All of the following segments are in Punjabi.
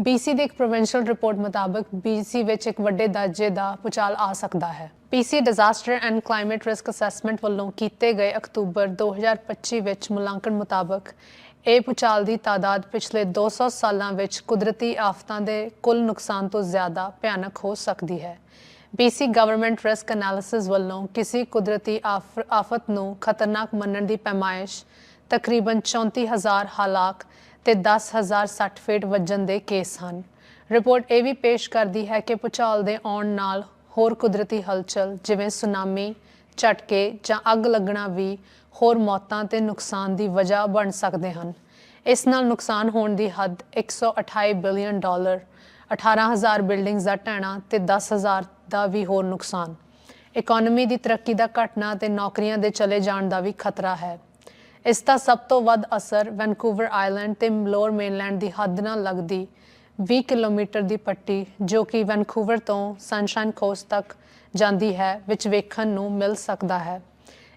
BC ਦੀ ਇੱਕ ਪ੍ਰੋਵਿੰਸ਼ੀਅਲ ਰਿਪੋਰਟ ਮੁਤਾਬਕ BC ਵਿੱਚ ਇੱਕ ਵੱਡੇ ਦਰਜੇ ਦਾ ਭੂਚਾਲ ਆ ਸਕਦਾ ਹੈ। PC disaster and climate risk assessment ਵੱਲੋਂ ਕੀਤੇ ਗਏ ਅਕਤੂਬਰ 2025 ਵਿੱਚ ਮੁਲਾਂਕਣ ਮੁਤਾਬਕ ਇਹ ਭੂਚਾਲ ਦੀ ਤਾਦਾਦ ਪਿਛਲੇ 200 ਸਾਲਾਂ ਵਿੱਚ ਕੁਦਰਤੀ ਆਫਤਾਂ ਦੇ ਕੁੱਲ ਨੁਕਸਾਨ ਤੋਂ ਜ਼ਿਆਦਾ ਭਿਆਨਕ ਹੋ ਸਕਦੀ ਹੈ। BC ਗਵਰਨਮੈਂਟ ਰਿਸਕ ਐਨਾਲਿਸਿਸ ਵੱਲੋਂ ਕਿਸੇ ਕੁਦਰਤੀ ਆਫ- ਆਫਤ ਨੂੰ ਖਤਰਨਾਕ ਮੰਨਣ ਦੀ ਪੈਮਾਇਸ਼ ਤਕਰੀਬਨ 34000 ਹਾਲਾਕ ਤੇ 10000 60 ਫੀਟ ਵੱਜਣ ਦੇ ਕੇਸ ਹਨ। ਰਿਪੋਰਟ ਇਹ ਵੀ ਪੇਸ਼ ਕਰਦੀ ਹੈ ਕਿ ਭੂਚਾਲ ਦੇ ਆਉਣ ਨਾਲ ਹੋਰ ਕੁਦਰਤੀ ਹਲਚਲ, ਜਿਵੇਂ ਸੁਨਾਮੀ, ਝਟਕੇ ਜਾਂ ਅੱਗ ਲੱਗਣਾ ਵੀ ਹੋਰ ਮੌਤਾਂ ਤੇ ਨੁਕਸਾਨ ਦੀ ਵਜ੍ਹਾ ਬਣ ਸਕਦੇ ਹਨ। ਇਸ ਨਾਲ ਨੁਕਸਾਨ ਹੋਣ ਦੀ ਹੱਦ 128 ਬਿਲੀਅਨ ਡਾਲਰ 18000 ਬਿਲਡਿੰਗਸ ਦਾ ਢਹਿਣਾ ਤੇ 10000 ਦਾ ਵੀ ਹੋਰ ਨੁਕਸਾਨ। ਇਕਨੋਮੀ ਦੀ ਤਰੱਕੀ ਦਾ ਘਟਨਾ ਤੇ ਨੌਕਰੀਆਂ ਦੇ ਚਲੇ ਜਾਣ ਦਾ ਵੀ ਖਤਰਾ ਹੈ। ਇਸ ਦਾ ਸਭ ਤੋਂ ਵੱਧ ਅਸਰ ਵੈਨਕੂਵਰ ਆਈਲੈਂਡ ਤੇ ਮਲੋਰ ਮੇਨਲੈਂਡ ਦੀ ਹੱਦ ਨਾਲ ਲੱਗਦੀ 20 ਕਿਲੋਮੀਟਰ ਦੀ ਪੱਟੀ, ਜੋ ਕਿ ਵੈਨਕੂਵਰ ਤੋਂ ਸਨਸ਼ਾਈਨ ਕੋਸਟ ਤੱਕ ਜਾਂਦੀ ਹੈ, ਵਿੱਚ ਵੇਖਣ ਨੂੰ ਮਿਲ ਸਕਦਾ ਹੈ।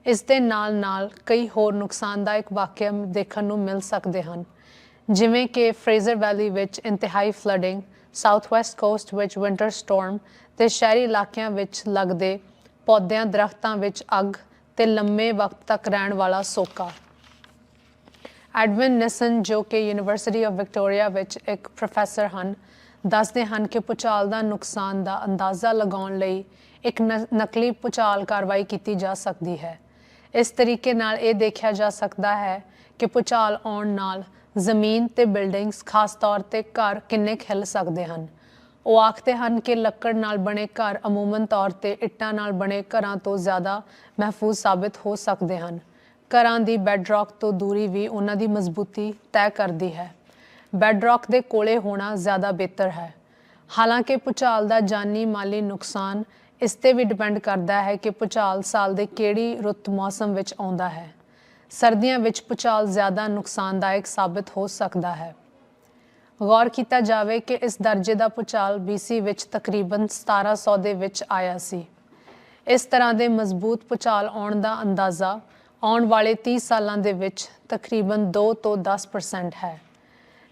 ਇਸ ਦੇ ਨਾਲ-ਨਾਲ ਕਈ ਹੋਰ ਨੁਕਸਾਨਦਾਇਕ ਵਾਕਿਆ ਦੇਖਣ ਨੂੰ ਮਿਲ ਸਕਦੇ ਹਨ, ਜਿਵੇਂ ਕਿ ਫਰੇਜ਼ਰ ਵੈਲੀ ਵਿੱਚ ਇੰਤਹਾਈ ਫਲੱਡਿੰਗ ਸਾਊਥ ਵੈਸਟ ਕੋਸਟ ਵਿੱਚ ਵਿੰਟਰ ਸਟਾਰਮ ਤੇ ਸ਼ਹਿਰੀ ਇਲਾਕਿਆਂ ਵਿੱਚ ਲੱਗਦੇ ਪੌਦਿਆਂ ਦਰਖਤਾਂ ਵਿੱਚ ਅੱਗ ਤੇ ਲੰਮੇ ਵਕਤ ਤੱਕ ਰਹਿਣ ਵਾਲਾ ਸੋਕਾ। ਐਡਵਿਨ ਨਿਸਨ ਜੋ ਕਿ ਯੂਨੀਵਰਸਿਟੀ ਆਫ ਵਿਕਟੋਰੀਆ ਵਿੱਚ ਇੱਕ ਪ੍ਰੋਫੈਸਰ ਹਨ, ਦੱਸਦੇ ਹਨ ਕਿ ਭੂਚਾਲ ਦਾ ਨੁਕਸਾਨ ਦਾ ਅੰਦਾਜ਼ਾ ਲਗਾਉਣ ਲਈ ਇੱਕ ਨ- ਨਕਲੀ ਭੂਚਾਲ ਕਾਰਵਾਈ ਕੀਤੀ ਜਾ ਸਕਦੀ ਹੈ। ਇਸ ਤਰੀਕੇ ਨਾਲ ਇਹ ਦੇਖਿਆ ਜਾ ਸਕਦਾ ਹੈ ਕਿ ਭੂਚਾਲ ਆਉਣ ਨਾਲ ਜ਼ਮੀਨ ਤੇ ਬਿਲਡਿੰਗਸ, ਖਾਸ ਤੌਰ ਤੇ ਘਰ ਕਿੰਨੇ ਖਿਲ ਸਕਦੇ ਹਨ। ਉਹ ਆਖਦੇ ਹਨ ਕਿ ਲੱਕੜ ਨਾਲ ਬਣੇ ਘਰ ਅਮੂਮਨ ਤੌਰ ਤੇ ਇੱਟਾਂ ਨਾਲ ਬਣੇ ਘਰਾਂ ਤੋਂ ਜ਼ਿਆਦਾ ਮਹਿਫੂਜ਼ ਸਾਬਤ ਹੋ ਸਕਦੇ ਹਨ। ਘਰਾਂ ਦੀ ਬੈੱਡਰੌਕ ਤੋਂ ਦੂਰੀ ਵੀ ਉਹਨਾਂ ਦੀ ਮਜ਼ਬੂਤੀ ਤੈਅ ਕਰਦੀ ਹੈ। ਬੈੱਡਰੌਕ ਦੇ ਕੋਲੇ ਹੋਣਾ ਜ਼ਿਆਦਾ ਬਿਹਤਰ ਹੈ। ਹਾਲਾਂਕਿ ਭੂਚਾਲ ਦਾ ਜਾਨੀ ਮਾਲੀ ਨੁਕਸਾਨ ਇਸ ਤੇ ਵੀ ਡਿਪੈਂਡ ਕਰਦਾ ਹੈ ਕਿ ਭੂਚਾਲ ਸਾਲ ਦੇ ਕਿਹੜੀ ਰੁੱਤ ਮੌਸਮ ਵਿੱਚ ਆਉਂਦਾ ਹੈ। ਸਰਦੀਆਂ ਵਿੱਚ ਭੂਚਾਲ ਜ਼ਿਆਦਾ ਨੁਕਸਾਨਦਾਇਕ ਸਾਬਤ ਹੋ ਸਕਦਾ ਹੈ। ਗੌਰ ਕੀਤਾ ਜਾਵੇ ਕਿ ਇਸ ਦਰਜੇ ਦਾ ਭੂਚਾਲ BC ਵਿੱਚ ਤਕਰੀਬਨ 1700 ਦੇ ਵਿੱਚ ਆਇਆ ਸੀ। ਇਸ ਤਰ੍ਹਾਂ ਦੇ ਮਜ਼ਬੂਤ ਭੂਚਾਲ ਆਉਣ ਦਾ ਅੰਦਾਜ਼ਾ ਆਉਣ ਵਾਲੇ 30 ਸਾਲਾਂ ਦੇ ਵਿੱਚ ਤਕਰੀਬਨ 2 ਤੋਂ 10% ਹੈ।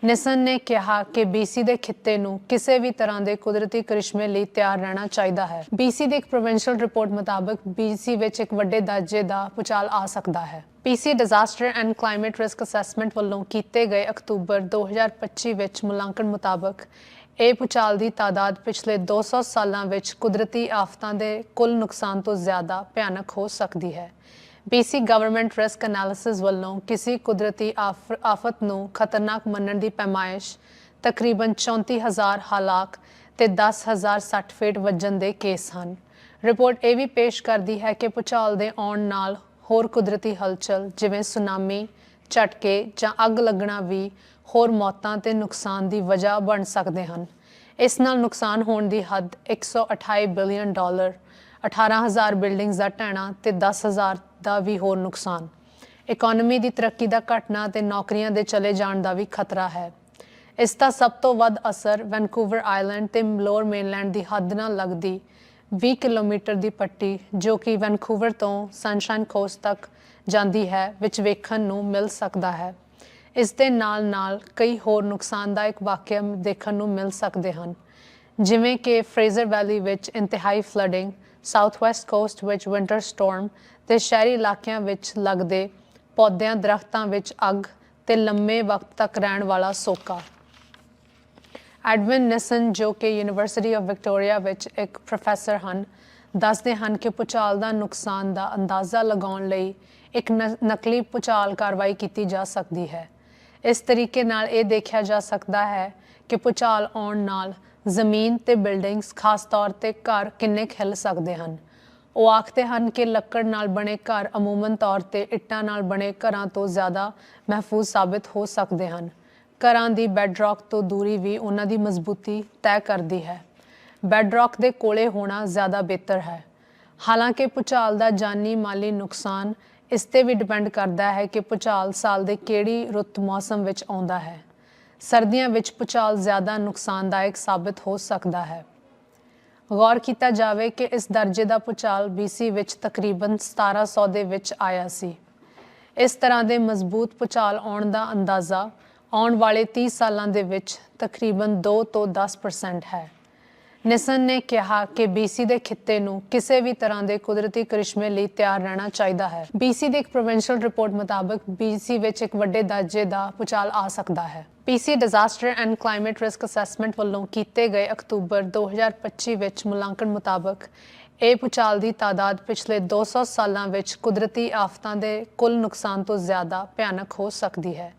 ਨਿਸਨ ਨੇ ਕਿਹਾ ਕਿ BC ਦੇ ਖਿੱਤੇ ਨੂੰ ਕਿਸੇ ਵੀ ਤਰ੍ਹਾਂ ਦੇ ਕੁਦਰਤੀ ਕਰਿਸ਼ਮੇ ਲਈ ਤਿਆਰ ਰਹਿਣਾ ਚਾਹੀਦਾ ਹੈ। BC ਦੀ ਇੱਕ ਪ੍ਰੋਵਿੰਸ਼ੀਅਲ ਰਿਪੋਰਟ ਮੁਤਾਬਕ BC ਵਿੱਚ ਇੱਕ ਵੱਡੇ ਦਰਜੇ ਦਾ ਭੂਚਾਲ ਆ ਸਕਦਾ ਹੈ। PC disaster and climate risk assessment ਵੱਲੋਂ ਕੀਤੇ ਗਏ ਅਕਤੂਬਰ 2025 ਵਿੱਚ ਮੁਲਾਂਕਣ ਮੁਤਾਬਕ ਇਹ ਭੂਚਾਲ ਦੀ ਤਾਦਾਦ ਪਿਛਲੇ 200 ਸਾਲਾਂ ਵਿੱਚ ਕੁਦਰਤੀ ਆਫਤਾਂ ਦੇ ਕੁੱਲ ਨੁਕਸਾਨ ਤੋਂ ਜ਼ਿਆਦਾ ਭਿਆਨਕ ਹੋ ਸਕਦੀ ਹੈ। BC ਗਵਰਨਮੈਂਟ ਰਿਸਕ ਐਨਾਲਿਸਿਸ ਵੱਲੋਂ ਕਿਸੇ ਕੁਦਰਤੀ ਆਫ- ਆਫਤ ਨੂੰ ਖਤਰਨਾਕ ਮੰਨਣ ਦੀ ਪੈਮਾਇਸ਼ ਤਕਰੀਬਨ 34000 ਹਾਲਾਕ ਤੇ 10000 60 ਫੀਟ ਵੱਜਣ ਦੇ ਕੇਸ ਹਨ। ਰਿਪੋਰਟ ਇਹ ਵੀ ਪੇਸ਼ ਕਰਦੀ ਹੈ ਕਿ ਭੂਚਾਲ ਦੇ ਆਉਣ ਨਾਲ ਹੋਰ ਕੁਦਰਤੀ ਹਲਚਲ ਜਿਵੇਂ ਸੁਨਾਮੀ, ਝਟਕੇ ਜਾਂ ਅੱਗ ਲੱਗਣਾ ਵੀ ਹੋਰ ਮੌਤਾਂ ਤੇ ਨੁਕਸਾਨ ਦੀ ਵਜ੍ਹਾ ਬਣ ਸਕਦੇ ਹਨ। ਇਸ ਨਾਲ ਨੁਕਸਾਨ ਹੋਣ ਦੀ ਹੱਦ 128 ਬਿਲੀਅਨ ਡਾਲਰ 18000 ਬਿਲਡਿੰਗਸ ਦਾ ਢਹਿਣਾ ਤੇ 10000 ਦਾ ਵੀ ਹੋਰ ਨੁਕਸਾਨ। ਇਕਨੋਮੀ ਦੀ ਤਰੱਕੀ ਦਾ ਘਟਨਾ ਤੇ ਨੌਕਰੀਆਂ ਦੇ ਚਲੇ ਜਾਣ ਦਾ ਵੀ ਖਤਰਾ ਹੈ। ਇਸ ਦਾ ਸਭ ਤੋਂ ਵੱਧ ਅਸਰ ਵੈਨਕੂਵਰ ਆਈਲੈਂਡ ਤੇ ਲੋਅਰ ਮੇਨਲੈਂਡ ਦੀ ਹੱਦ ਨਾਲ ਲੱਗਦੀ 20 ਕਿਲੋਮੀਟਰ ਦੀ ਪੱਟੀ, ਜੋ ਕਿ ਵੈਨਕੂਵਰ ਤੋਂ ਸਨਸ਼ਾਈਨ ਕੋਸਟ ਤੱਕ ਜਾਂਦੀ ਹੈ, ਵਿੱਚ ਵੇਖਣ ਨੂੰ ਮਿਲ ਸਕਦਾ ਹੈ। ਇਸ ਦੇ ਨਾਲ-ਨਾਲ ਕਈ ਹੋਰ ਨੁਕਸਾਨਦਾਇਕ ਵਾਕਿਆ ਦੇਖਣ ਨੂੰ ਮਿਲ ਸਕਦੇ ਹਨ। ਜਿਵੇਂ ਕਿ ਫਰੇਜ਼ਰ ਵੈਲੀ ਵਿੱਚ ਇੰਤਹਾਈ ਫਲੱਡਿੰਗ ਸਾਊਥ ਵੈਸਟ ਕੋਸਟ ਵਿੱਚ ਵਿੰਟਰ ਸਟਾਰਮ ਤੇ ਸ਼ਹਿਰੀ ਇਲਾਕਿਆਂ ਵਿੱਚ ਲੱਗਦੇ ਪੌਦਿਆਂ, ਦਰਖਤਾਂ ਵਿੱਚ ਅੱਗ ਤੇ ਲੰਮੇ ਵਕਤ ਤੱਕ ਰਹਿਣ ਵਾਲਾ ਸੋਕਾ। ਐਡਵਿਨ ਨਿਸਨ, ਜੋ ਕਿ ਯੂਨੀਵਰਸਿਟੀ ਆਫ ਵਿਕਟੋਰੀਆ ਵਿੱਚ ਇੱਕ ਪ੍ਰੋਫੈਸਰ ਹਨ, ਦੱਸਦੇ ਹਨ ਕਿ ਭੂਚਾਲ ਦਾ ਨੁਕਸਾਨ ਦਾ ਅੰਦਾਜ਼ਾ ਲਗਾਉਣ ਲਈ ਇੱਕ ਨ- ਨਕਲੀ ਭੂਚਾਲ ਕਾਰਵਾਈ ਕੀਤੀ ਜਾ ਸਕਦੀ ਹੈ। ਇਸ ਤਰੀਕੇ ਨਾਲ ਇਹ ਦੇਖਿਆ ਜਾ ਸਕਦਾ ਹੈ ਕਿ ਭੂਚਾਲ ਆਉਣ ਨਾਲ ਜ਼ਮੀਨ ਤੇ ਬਿਲਡਿੰਗਸ, ਖਾਸ ਤੌਰ ਤੇ ਘਰ ਕਿੰਨੇ ਖਿਲ ਸਕਦੇ ਹਨ? ਉਹ ਆਖਦੇ ਹਨ ਕਿ ਲੱਕੜ ਨਾਲ ਬਣੇ ਘਰ ਅਮੂਮਨ ਤੌਰ ਤੇ ਇੱਟਾਂ ਨਾਲ ਬਣੇ ਘਰਾਂ ਤੋਂ ਜ਼ਿਆਦਾ ਮਹਿਫੂਜ਼ ਸਾਬਤ ਹੋ ਸਕਦੇ ਹਨ। ਘਰਾਂ ਦੀ ਬੈੱਡਰੌਕ ਤੋਂ ਦੂਰੀ ਵੀ ਉਹਨਾਂ ਦੀ ਮਜ਼ਬੂਤੀ ਤੈਅ ਕਰਦੀ ਹੈ। ਬੈੱਡਰੌਕ ਦੇ ਕੋਲੇ ਹੋਣਾ ਜ਼ਿਆਦਾ ਬਿਹਤਰ ਹੈ। ਹਾਲਾਂਕਿ ਭੂਚਾਲ ਦਾ ਜਾਨੀ ਮਾਲੀ ਨੁਕਸਾਨ ਇਸ ਤੇ ਵੀ ਡਿਪੈਂਡ ਕਰਦਾ ਹੈ ਕਿ ਭੂਚਾਲ ਸਾਲ ਦੇ ਕਿਹੜੀ ਰੁੱਤ ਮੌਸਮ ਵਿੱਚ ਆਉਂਦਾ ਹੈ। ਸਰਦੀਆਂ ਵਿੱਚ ਭੂਚਾਲ ਜ਼ਿਆਦਾ ਨੁਕਸਾਨਦਾਇਕ ਸਾਬਤ ਹੋ ਸਕਦਾ ਹੈ। ਗੌਰ ਕੀਤਾ ਜਾਵੇ ਕਿ ਇਸ ਦਰਜੇ ਦਾ ਭੂਚਾਲ BC ਵਿੱਚ ਤਕਰੀਬਨ 1700 ਦੇ ਵਿੱਚ ਆਇਆ ਸੀ। ਇਸ ਤਰ੍ਹਾਂ ਦੇ ਮਜ਼ਬੂਤ ਭੂਚਾਲ ਆਉਣ ਦਾ ਅੰਦਾਜ਼ਾ ਆਉਣ ਵਾਲੇ 30 ਸਾਲਾਂ ਦੇ ਵਿੱਚ ਤਕਰੀਬਨ 2 ਤੋਂ 10% ਹੈ। ਨਿਸਨ ਨੇ ਕਿਹਾ ਕਿ BC ਦੇ ਖਿੱਤੇ ਨੂੰ ਕਿਸੇ ਵੀ ਤਰ੍ਹਾਂ ਦੇ ਕੁਦਰਤੀ ਕਰਿਸ਼ਮੇ ਲਈ ਤਿਆਰ ਰਹਿਣਾ ਚਾਹੀਦਾ ਹੈ। BC ਦੀ ਇੱਕ ਪ੍ਰੋਵਿੰਸ਼ੀਅਲ ਰਿਪੋਰਟ ਮੁਤਾਬਕ BC ਵਿੱਚ ਇੱਕ ਵੱਡੇ ਦਰਜੇ ਦਾ ਭੂਚਾਲ ਆ ਸਕਦਾ ਹੈ। PC disaster and climate risk assessment ਵੱਲੋਂ ਕੀਤੇ ਗਏ ਅਕਤੂਬਰ 2025 ਵਿੱਚ ਮੁਲਾਂਕਣ ਮੁਤਾਬਕ ਇਹ ਭੂਚਾਲ ਦੀ ਤਾਦਾਦ ਪਿਛਲੇ 200 ਸਾਲਾਂ ਵਿੱਚ ਕੁਦਰਤੀ ਆਫਤਾਂ ਦੇ ਕੁੱਲ ਨੁਕਸਾਨ ਤੋਂ ਜ਼ਿਆਦਾ ਭਿਆਨਕ ਹੋ ਸਕਦੀ ਹੈ।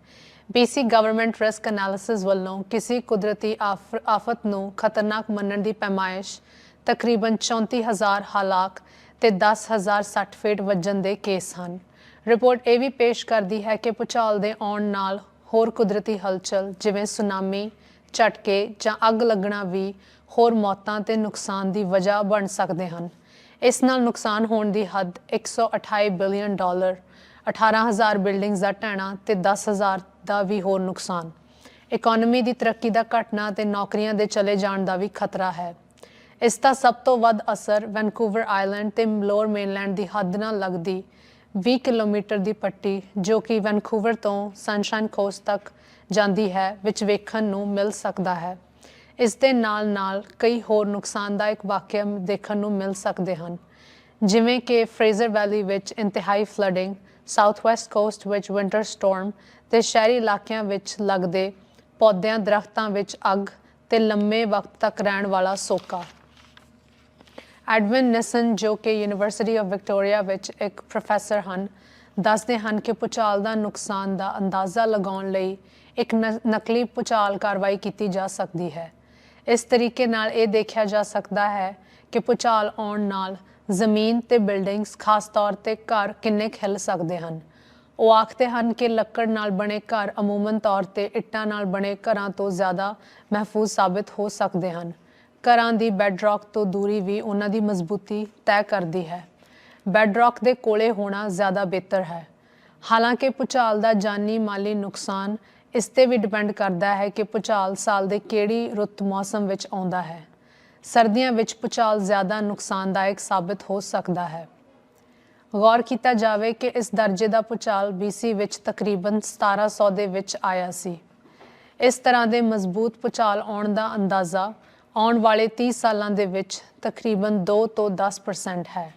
BC ਗਵਰਨਮੈਂਟ ਰਿਸਕ ਐਨਾਲਿਸਿਸ ਵੱਲੋਂ ਕਿਸੇ ਕੁਦਰਤੀ ਆਫ- ਆਫਤ ਨੂੰ ਖਤਰਨਾਕ ਮੰਨਣ ਦੀ ਪੈਮਾਇਸ਼ ਤਕਰੀਬਨ 34000 ਹਲਾਕ ਤੇ 10000 60 ਫੀਟ ਵੱਜਣ ਦੇ ਕੇਸ ਹਨ। ਰਿਪੋਰਟ ਇਹ ਵੀ ਪੇਸ਼ ਕਰਦੀ ਹੈ ਕਿ ਭੂਚਾਲ ਦੇ ਆਉਣ ਨਾਲ ਹੋਰ ਕੁਦਰਤੀ ਹਲਚਲ ਜਿਵੇਂ ਸੁਨਾਮੀ, ਝਟਕੇ ਜਾਂ ਅੱਗ ਲੱਗਣਾ ਵੀ ਹੋਰ ਮੌਤਾਂ ਤੇ ਨੁਕਸਾਨ ਦੀ ਵਜ੍ਹਾ ਬਣ ਸਕਦੇ ਹਨ। ਇਸ ਨਾਲ ਨੁਕਸਾਨ ਹੋਣ ਦੀ ਹੱਦ 128 ਬਿਲੀਅਨ ਡਾਲਰ 18000 ਬਿਲਡਿੰਗਸ ਦਾ ਢਹਿਣਾ ਤੇ 10000 ਦਾ ਵੀ ਹੋਰ ਨੁਕਸਾਨ। ਇਕਨੋਮੀ ਦੀ ਤਰੱਕੀ ਦਾ ਘਟਨਾ ਤੇ ਨੌਕਰੀਆਂ ਦੇ ਚਲੇ ਜਾਣ ਦਾ ਵੀ ਖਤਰਾ ਹੈ। ਇਸ ਦਾ ਸਭ ਤੋਂ ਵੱਧ ਅਸਰ ਵੈਨਕੂਵਰ ਆਈਲੈਂਡ ਤੇ ਲੋਅਰ ਮੇਨਲੈਂਡ ਦੀ ਹੱਦ ਨਾਲ ਲੱਗਦੀ 20 ਕਿਲੋਮੀਟਰ ਦੀ ਪੱਟੀ, ਜੋ ਕਿ ਵੈਨਕੂਵਰ ਤੋਂ ਸਨਸ਼ਾਈਨ ਕੋਸਟ ਤੱਕ ਜਾਂਦੀ ਹੈ, ਵਿੱਚ ਵੇਖਣ ਨੂੰ ਮਿਲ ਸਕਦਾ ਹੈ। ਇਸ ਦੇ ਨਾਲ-ਨਾਲ ਕਈ ਹੋਰ ਨੁਕਸਾਨਦਾਇਕ ਵਾਕਿਆ ਦੇਖਣ ਨੂੰ ਮਿਲ ਸਕਦੇ ਹਨ। ਜਿਵੇਂ ਕਿ ਫਰੇਜ਼ਰ ਵੈਲੀ ਵਿੱਚ ਇੰਤਹਾਈ ਫਲੱਡਿੰਗ ਸਾਊਥਵੈਸਟ ਕੋਸਟ ਵਿੱਚ ਵਿੰਟਰ ਸਟਾਰਮ ਤੇ ਸ਼ਹਿਰੀ ਇਲਾਕਿਆਂ ਵਿੱਚ ਲੱਗਦੇ ਪੌਦਿਆਂ, ਦਰਖਤਾਂ ਵਿੱਚ ਅੱਗ ਤੇ ਲੰਮੇ ਵਕਤ ਤੱਕ ਰਹਿਣ ਵਾਲਾ ਸੋਕਾ। ਐਡਵਿਨ ਨਿਸਨ ਜੋ ਕਿ ਯੂਨੀਵਰਸਿਟੀ ਆਫ ਵਿਕਟੋਰੀਆ ਵਿੱਚ ਇੱਕ ਪ੍ਰੋਫੈਸਰ ਹਨ, ਦੱਸਦੇ ਹਨ ਕਿ ਭੂਚਾਲ ਦਾ ਨੁਕਸਾਨ ਦਾ ਅੰਦਾਜ਼ਾ ਲਗਾਉਣ ਲਈ ਇੱਕ ਨ- ਨਕਲੀ ਭੂਚਾਲ ਕਾਰਵਾਈ ਕੀਤੀ ਜਾ ਸਕਦੀ ਹੈ। ਇਸ ਤਰੀਕੇ ਨਾਲ ਇਹ ਦੇਖਿਆ ਜਾ ਸਕਦਾ ਹੈ ਕਿ ਭੂਚਾਲ ਆਉਣ ਨਾਲ ਜ਼ਮੀਨ ਤੇ ਬਿਲਡਿੰਗਸ, ਖਾਸ ਤੌਰ ਤੇ ਘਰ ਕਿੰਨੇ ਖਿਲ ਸਕਦੇ ਹਨ? ਉਹ ਆਖਦੇ ਹਨ ਕਿ ਲੱਕੜ ਨਾਲ ਬਣੇ ਘਰ ਅਮੂਮਨ ਤੌਰ ਤੇ ਇੱਟਾਂ ਨਾਲ ਬਣੇ ਘਰਾਂ ਤੋਂ ਜ਼ਿਆਦਾ ਮਹਿਫੂਜ਼ ਸਾਬਤ ਹੋ ਸਕਦੇ ਹਨ। ਘਰਾਂ ਦੀ ਬੈਡਰੌਕ ਤੋਂ ਦੂਰੀ ਵੀ ਉਹਨਾਂ ਦੀ ਮਜ਼ਬੂਤੀ ਤੈਅ ਕਰਦੀ ਹੈ। ਬੈਡਰੌਕ ਦੇ ਕੋਲੇ ਹੋਣਾ ਜ਼ਿਆਦਾ ਬਿਹਤਰ ਹੈ। ਹਾਲਾਂਕਿ ਭੂਚਾਲ ਦਾ ਜਾਨੀ ਮਾਲੀ ਨੁਕਸਾਨ ਇਸ ਤੇ ਵੀ ਡਿਪੈਂਡ ਕਰਦਾ ਹੈ ਕਿ ਭੂਚਾਲ ਸਾਲ ਦੇ ਕਿਹੜੀ ਰੁੱਤ ਮੌਸਮ ਵਿੱਚ ਆਉਂਦਾ ਹੈ। ਸਰਦੀਆਂ ਵਿੱਚ ਭੂਚਾਲ ਜ਼ਿਆਦਾ ਨੁਕਸਾਨਦਾਇਕ ਸਾਬਤ ਹੋ ਸਕਦਾ ਹੈ। ਗੌਰ ਕੀਤਾ ਜਾਵੇ ਕਿ ਇਸ ਦਰਜੇ ਦਾ ਭੂਚਾਲ BC ਵਿੱਚ ਤਕਰੀਬਨ 1700 ਦੇ ਵਿੱਚ ਆਇਆ ਸੀ। ਇਸ ਤਰ੍ਹਾਂ ਦੇ ਮਜ਼ਬੂਤ ਭੂਚਾਲ ਆਉਣ ਦਾ ਅੰਦਾਜ਼ਾ ਆਉਣ ਵਾਲੇ 30 ਸਾਲਾਂ ਦੇ ਵਿੱਚ ਤਕਰੀਬਨ 2 ਤੋਂ 10% ਹੈ।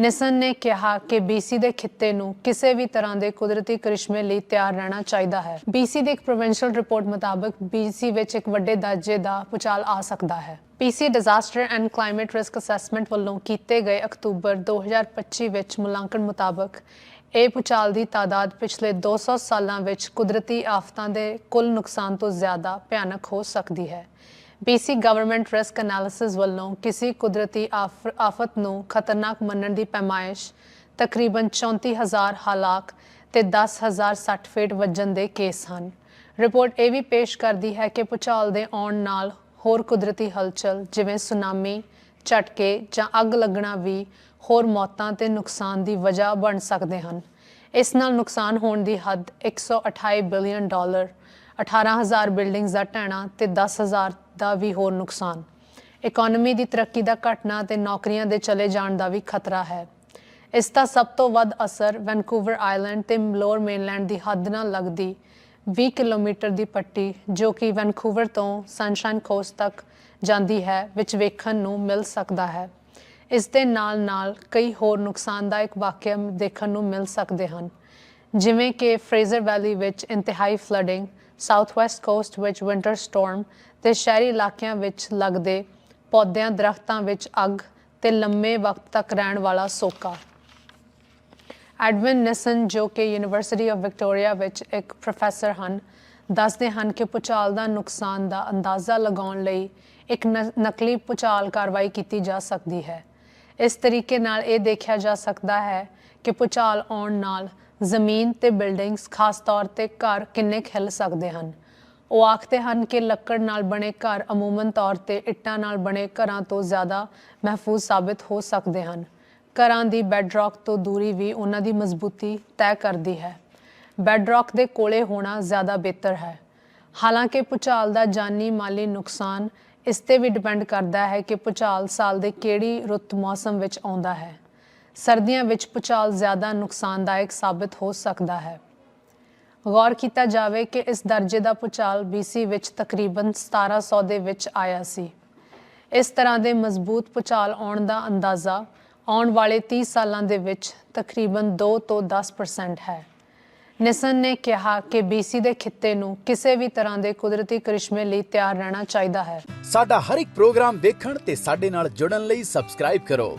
ਨਿਸਨ ਨੇ ਕਿਹਾ ਕਿ BC ਦੇ ਖਿੱਤੇ ਨੂੰ ਕਿਸੇ ਵੀ ਤਰ੍ਹਾਂ ਦੇ ਕੁਦਰਤੀ ਕਰਿਸ਼ਮੇ ਲਈ ਤਿਆਰ ਰਹਿਣਾ ਚਾਹੀਦਾ ਹੈ। BC ਦੀ ਇੱਕ ਪ੍ਰੋਵਿੰਸ਼ੀਅਲ ਰਿਪੋਰਟ ਮੁਤਾਬਕ BC ਵਿੱਚ ਇੱਕ ਵੱਡੇ ਦਰਜੇ ਦਾ ਭੂਚਾਲ ਆ ਸਕਦਾ ਹੈ। PC disaster and climate risk assessment ਵੱਲੋਂ ਕੀਤੇ ਗਏ ਅਕਤੂਬਰ 2025 ਵਿੱਚ ਮੁਲਾਂਕਣ ਮੁਤਾਬਕ ਇਹ ਭੂਚਾਲ ਦੀ ਤਾਦਾਦ ਪਿਛਲੇ 200 ਸਾਲਾਂ ਵਿੱਚ ਕੁਦਰਤੀ ਆਫਤਾਂ ਦੇ ਕੁੱਲ ਨੁਕਸਾਨ ਤੋਂ ਜ਼ਿਆਦਾ ਭਿਆਨਕ ਹੋ ਸਕਦੀ ਹੈ। BC ਗਵਰਨਮੈਂਟ ਰਿਸਕ ਐਨਾਲਿਸਿਸ ਵੱਲੋਂ ਕਿਸੇ ਕੁਦਰਤੀ ਆਫ- ਆਫਤ ਨੂੰ ਖਤਰਨਾਕ ਮੰਨਣ ਦੀ ਪੈਮਾਇਸ਼ ਤਕਰੀਬਨ 34000 ਹਲਾਕ ਤੇ 10000 60 ਫੀਟ ਵੱਜਣ ਦੇ ਕੇਸ ਹਨ। ਰਿਪੋਰਟ ਇਹ ਵੀ ਪੇਸ਼ ਕਰਦੀ ਹੈ ਕਿ ਭੂਚਾਲ ਦੇ ਆਉਣ ਨਾਲ ਹੋਰ ਕੁਦਰਤੀ ਹਲਚਲ ਜਿਵੇਂ ਸੁਨਾਮੀ, ਝਟਕੇ ਜਾਂ ਅੱਗ ਲੱਗਣਾ ਵੀ ਹੋਰ ਮੌਤਾਂ ਤੇ ਨੁਕਸਾਨ ਦੀ ਵਜ੍ਹਾ ਬਣ ਸਕਦੇ ਹਨ। ਇਸ ਨਾਲ ਨੁਕਸਾਨ ਹੋਣ ਦੀ ਹੱਦ 128 ਬਿਲੀਅਨ ਡਾਲਰ 18000 ਬਿਲਡਿੰਗਸ ਦਾ ਢਹਿਣਾ ਤੇ 10000 ਦਾ ਵੀ ਹੋਰ ਨੁਕਸਾਨ। ਇਕਨੋਮੀ ਦੀ ਤਰੱਕੀ ਦਾ ਘਟਨਾ ਤੇ ਨੌਕਰੀਆਂ ਦੇ ਚਲੇ ਜਾਣ ਦਾ ਵੀ ਖਤਰਾ ਹੈ। ਇਸ ਦਾ ਸਭ ਤੋਂ ਵੱਧ ਅਸਰ ਵੈਨਕੂਵਰ ਆਈਲੈਂਡ ਤੇ ਲੋਅਰ ਮੇਨਲੈਂਡ ਦੀ ਹੱਦ ਨਾਲ ਲੱਗਦੀ 20 ਕਿਲੋਮੀਟਰ ਦੀ ਪੱਟੀ, ਜੋ ਕਿ ਵੈਨਕੂਵਰ ਤੋਂ ਸਨਸ਼ਾਈਨ ਕੋਸਟ ਤੱਕ ਜਾਂਦੀ ਹੈ, ਵਿੱਚ ਵੇਖਣ ਨੂੰ ਮਿਲ ਸਕਦਾ ਹੈ। ਇਸ ਦੇ ਨਾਲ-ਨਾਲ ਕਈ ਹੋਰ ਨੁਕਸਾਨਦਾਇਕ ਵਾਕਿਆ ਦੇਖਣ ਨੂੰ ਮਿਲ ਸਕਦੇ ਹਨ। ਜਿਵੇਂ ਕਿ ਫਰੇਜ਼ਰ ਵੈਲੀ ਵਿੱਚ ਇੰਤਹਾਈ ਫਲੱਡਿੰਗ ਸਾਊਥਵੈਸਟ ਕੋਸਟ ਵਿੱਚ ਵਿੰਟਰ ਸਟਾਰਮ ਤੇ ਸ਼ਹਿਰੀ ਇਲਾਕਿਆਂ ਵਿੱਚ ਲੱਗਦੇ ਪੌਦਿਆਂ, ਦਰਖਤਾਂ ਵਿੱਚ ਅੱਗ ਤੇ ਲੰਮੇ ਵਕਤ ਤੱਕ ਰਹਿਣ ਵਾਲਾ ਸੋਕਾ। ਐਡਵਿਨ ਨਿਸਨ, ਜੋ ਕਿ ਯੂਨੀਵਰਸਿਟੀ ਆਫ ਵਿਕਟੋਰੀਆ ਵਿੱਚ ਇੱਕ ਪ੍ਰੋਫੈਸਰ ਹਨ, ਦੱਸਦੇ ਹਨ ਕਿ ਭੂਚਾਲ ਦਾ ਨੁਕਸਾਨ ਦਾ ਅੰਦਾਜ਼ਾ ਲਗਾਉਣ ਲਈ ਇੱਕ ਨ- ਨਕਲੀ ਭੂਚਾਲ ਕਾਰਵਾਈ ਕੀਤੀ ਜਾ ਸਕਦੀ ਹੈ। ਇਸ ਤਰੀਕੇ ਨਾਲ ਇਹ ਦੇਖਿਆ ਜਾ ਸਕਦਾ ਹੈ ਕਿ ਭੂਚਾਲ ਆਉਣ ਨਾਲ ਜ਼ਮੀਨ ਤੇ ਬਿਲਡਿੰਗਸ, ਖਾਸ ਤੌਰ ਤੇ ਘਰ ਕਿੰਨੇ ਖਿਲ ਸਕਦੇ ਹਨ? ਉਹ ਆਖਦੇ ਹਨ ਕਿ ਲੱਕੜ ਨਾਲ ਬਣੇ ਘਰ ਅਮੂਮਨ ਤੌਰ ਤੇ ਇੱਟਾਂ ਨਾਲ ਬਣੇ ਘਰਾਂ ਤੋਂ ਜ਼ਿਆਦਾ ਮਹਿਫੂਜ਼ ਸਾਬਤ ਹੋ ਸਕਦੇ ਹਨ। ਘਰਾਂ ਦੀ ਬੈਡਰੌਕ ਤੋਂ ਦੂਰੀ ਵੀ ਉਹਨਾਂ ਦੀ ਮਜ਼ਬੂਤੀ ਤੈਅ ਕਰਦੀ ਹੈ। ਬੈਡਰੌਕ ਦੇ ਕੋਲੇ ਹੋਣਾ ਜ਼ਿਆਦਾ ਬਿਹਤਰ ਹੈ। ਹਾਲਾਂਕਿ ਭੂਚਾਲ ਦਾ ਜਾਨੀ ਮਾਲੀ ਨੁਕਸਾਨ ਇਸ ਤੇ ਵੀ ਡਿਪੈਂਡ ਕਰਦਾ ਹੈ ਕਿ ਭੂਚਾਲ ਸਾਲ ਦੇ ਕਿਹੜੀ ਰੁੱਤ ਮੌਸਮ ਵਿੱਚ ਆਉਂਦਾ ਹੈ। ਸਰਦੀਆਂ ਵਿੱਚ ਭੂਚਾਲ ਜ਼ਿਆਦਾ ਨੁਕਸਾਨਦਾਇਕ ਸਾਬਤ ਹੋ ਸਕਦਾ ਹੈ। ਗੌਰ ਕੀਤਾ ਜਾਵੇ ਕਿ ਇਸ ਦਰਜੇ ਦਾ ਭੂਚਾਲ BC ਵਿੱਚ ਤਕਰੀਬਨ 1700 ਦੇ ਵਿੱਚ ਆਇਆ ਸੀ। ਇਸ ਤਰ੍ਹਾਂ ਦੇ ਮਜ਼ਬੂਤ ਭੂਚਾਲ ਆਉਣ ਦਾ ਅੰਦਾਜ਼ਾ ਆਉਣ ਵਾਲੇ 30 ਸਾਲਾਂ ਦੇ ਵਿੱਚ ਤਕਰੀਬਨ 2 ਤੋਂ 10% ਹੈ। ਨਿਸਨ ਨੇ ਕਿਹਾ ਕਿ BC ਦੇ ਖਿੱਤੇ ਨੂੰ ਕਿਸੇ ਵੀ ਤਰ੍ਹਾਂ ਦੇ ਕੁਦਰਤੀ ਕਰਿਸ਼ਮੇ ਲਈ ਤਿਆਰ ਰਹਿਣਾ ਚਾਹੀਦਾ ਹੈ। ਸਾਡਾ ਹਰ ਇੱਕ ਪ੍ਰੋਗਰਾਮ ਦੇਖਣ ਤੇ ਸਾਡੇ ਨਾਲ ਜੁੜਨ ਲਈ ਸਬਸਕ੍ਰਾਈਬ ਕਰੋ।